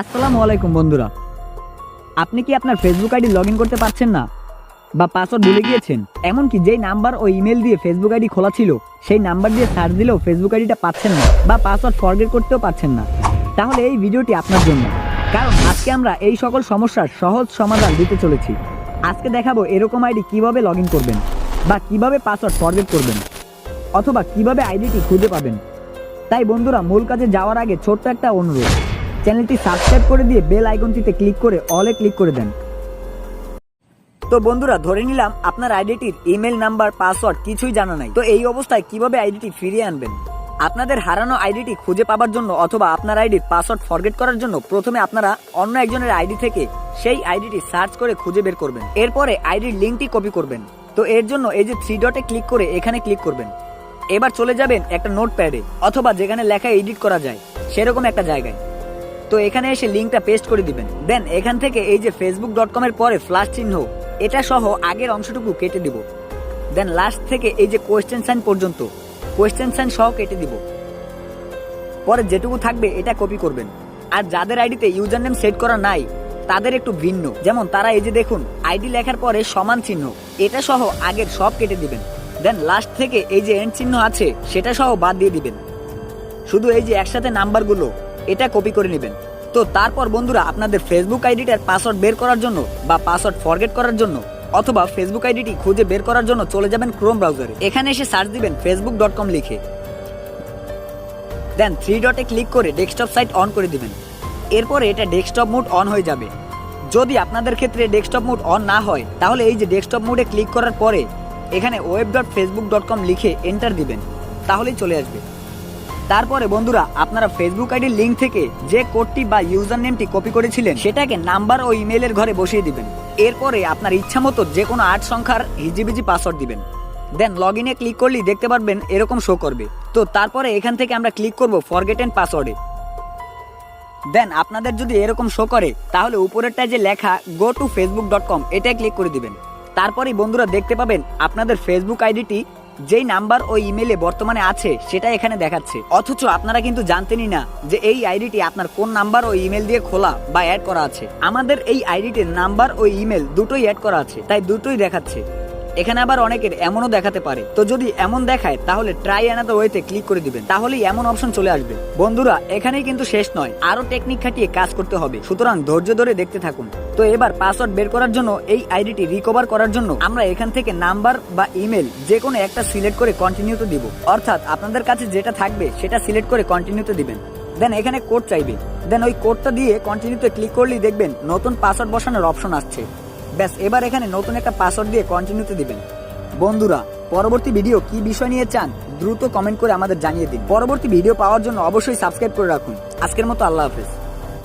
আসসালামু আলাইকুম, বন্ধুরা। আপনি কি আপনার ফেসবুক আইডি লগ করতে পারছেন না? বা পাসওয়ার্ড ভুলে গিয়েছেন? এমনকি যেই নাম্বার ও ইমেল দিয়ে ফেসবুক আইডি খোলা ছিল, সেই নাম্বার দিয়ে সার্চ দিলেও ফেসবুক আইডিটা পাচ্ছেন না বা পাসওয়ার্ড ফরগেট করতেও পারছেন না। তাহলে এই ভিডিওটি আপনার জন্য। কারণ আজকে আমরা এই সকল সমস্যার সহজ সমাধান দিতে চলেছি। আজকে দেখাবো এরকম আইডি কীভাবে লগ করবেন বা কীভাবে পাসওয়ার্ড ফরগেট করবেন অথবা কীভাবে আইডিটি খুঁজে পাবেন। তাই বন্ধুরা, মূল কাজে যাওয়ার আগে ছোট্ট একটা অনুরোধ। চ্যানেলটি সাবস্ক্রাইব করে দিয়ে বেল আইকনটিতে ক্লিক করে অলে ক্লিক করে দেন। তো বন্ধুরা, ধরে নিলাম আপনার আইডিটির ইমেল নাম্বার, পাসওয়ার্ড কিছুই জানা নাই। তো এই অবস্থায় কীভাবে আইডিটি ফিরিয়ে আনবেন? আপনাদের হারানো আইডিটি খুঁজে পাওয়ার জন্য অথবা আপনার আইডির পাসওয়ার্ড ফরগেট করার জন্য প্রথমে আপনারা অন্য একজনের আইডি থেকে সেই আইডিটি সার্চ করে খুঁজে বের করবেন। এরপরে আইডির লিঙ্কটি কপি করবেন। তো এর জন্য এই যে থ্রি ডটে ক্লিক করে এখানে ক্লিক করবেন। এবার চলে যাবেন একটা নোট প্যাডে অথবা যেখানে লেখা এডিট করা যায়, সেরকম একটা জায়গায়। তো এখানে এসে লিঙ্কটা পেস্ট করে দিবেন। দেন এখান থেকে এই যে ফেসবুক ডট কমের পরে ফ্লাশ চিহ্ন, এটা সহ আগের অংশটুকু কেটে দিব। দেন লাস্ট থেকে এই যে কোয়েশ্চেন সাইন পর্যন্ত কোয়েশ্চেন সাইন সহ কেটে দিব। পরে যেটুকু থাকবে এটা কপি করবেন। আর যাদের আইডিতে ইউজার নেম সেট করা নাই, তাদের একটু ভিন্ন। যেমন তারা এই যে দেখুন, আইডি লেখার পরে সমান চিহ্ন, এটা সহ আগের সব কেটে দিবেন। দেন লাস্ট থেকে এই যে এন্ড চিহ্ন আছে, সেটা সহ বাদ দিয়ে দিবেন। শুধু এই যে একসাথে নাম্বারগুলো এটা কপি করে নেবেন। তো তারপর বন্ধুরা, আপনাদের ফেসবুক আইডিটার পাসওয়ার্ড বের করার জন্য বা পাসওয়ার্ড ফরগেট করার জন্য অথবা ফেসবুক আইডিটি খুঁজে বের করার জন্য চলে যাবেন ক্রোম ব্রাউজারে এখানে এসে সার্চ দিবেন ফেসবুক ডট কম লিখে। দেন থ্রি ডটে ক্লিক করে ডেস্কটপ সাইট অন করে দিবেন। এরপরে এটা ডেস্কটপ মোড অন হয়ে যাবে। যদি আপনাদের ক্ষেত্রে ডেস্কটপ মোড অন না হয়, তাহলে এই যে ডেস্কটপ মোডে ক্লিক করার পরে এখানে web dot Facebook dot com লিখে এন্টার দিবেন। তাহলেই চলে আসবে। তারপরে বন্ধুরা, আপনারা ফেসবুক আইডির লিঙ্ক থেকে যে কোডটি বা ইউজার নেমটি কপি করেছিলেন, সেটাকে নাম্বার ও ইমেলের ঘরে বসিয়ে দিবেন। এরপরে আপনার ইচ্ছা মতো যে কোনো আট সংখ্যার হিজিবিজি পাসওয়ার্ড দিবেন। দেন লগ ইনে ক্লিক করলেই দেখতে পারবেন এরকম শো করবে। তো তারপরে এখান থেকে আমরা ক্লিক করব ফরগেট এন্ড পাসওয়ার্ডে দেন আপনাদের যদি এরকম শো করে, তাহলে উপরেরটায় যে লেখা go to Facebook dot com এটাই ক্লিক করে দিবেন। তারপরেই বন্ধুরা দেখতে পাবেন আপনাদের ফেসবুক আইডিটি যেই নাম্বার ও ইমেলে বর্তমানে আছে, সেটা এখানে দেখাচ্ছে। অথচ আপনারা কিন্তু জানতেনই না যে এই আইডিটি আপনার কোন নাম্বার ও ইমেল দিয়ে খোলা বা অ্যাড করা আছে। আমাদের এই আইডিটির নাম্বার ও ইমেল দুটোই অ্যাড করা আছে, তাই দুটোই দেখাচ্ছে। এখানে আবার অনেকের এমনও দেখাতে পারে। তো যদি এমন দেখায়, তাহলে ট্রাই অ্যানাদার ওয়েতে ক্লিক করে দিবেন। তাহলেই এমন অপশন চলে আসবে। বন্ধুরা, এখানেই কিন্তু শেষ নয়। আরও টেকনিক খাটিয়ে কাজ করতে হবে। সুতরাং ধৈর্য ধরে দেখতে থাকুন। তো এবার পাসওয়ার্ড বের করার জন্য এই আইডিটি রিকভার করার জন্য আমরা এখান থেকে নাম্বার বা ইমেল যে কোনো একটা সিলেক্ট করে কন্টিনিউতে দিব। অর্থাৎ আপনাদের কাছে যেটা থাকবে, সেটা সিলেক্ট করে কন্টিনিউতে দিবেন। দেন এখানে কোড চাইবে। দেন ওই কোডটা দিয়ে কন্টিনিউতে ক্লিক করলেই দেখবেন নতুন পাসওয়ার্ড বসানোর অপশন আসছে। ব্যাস, এবার এখানে নতুন একটা পাসওয়ার্ড দিয়ে কন্টিনিউতে দিবেন। বন্ধুরা, পরবর্তী ভিডিও কি বিষয় নিয়ে চান, দ্রুত কমেন্ট করে আমাদের জানিয়ে দিন। পরবর্তী ভিডিও পাওয়ার জন্য অবশ্যই সাবস্ক্রাইব করে রাখুন। আজকের মতো আল্লাহ হাফেজ।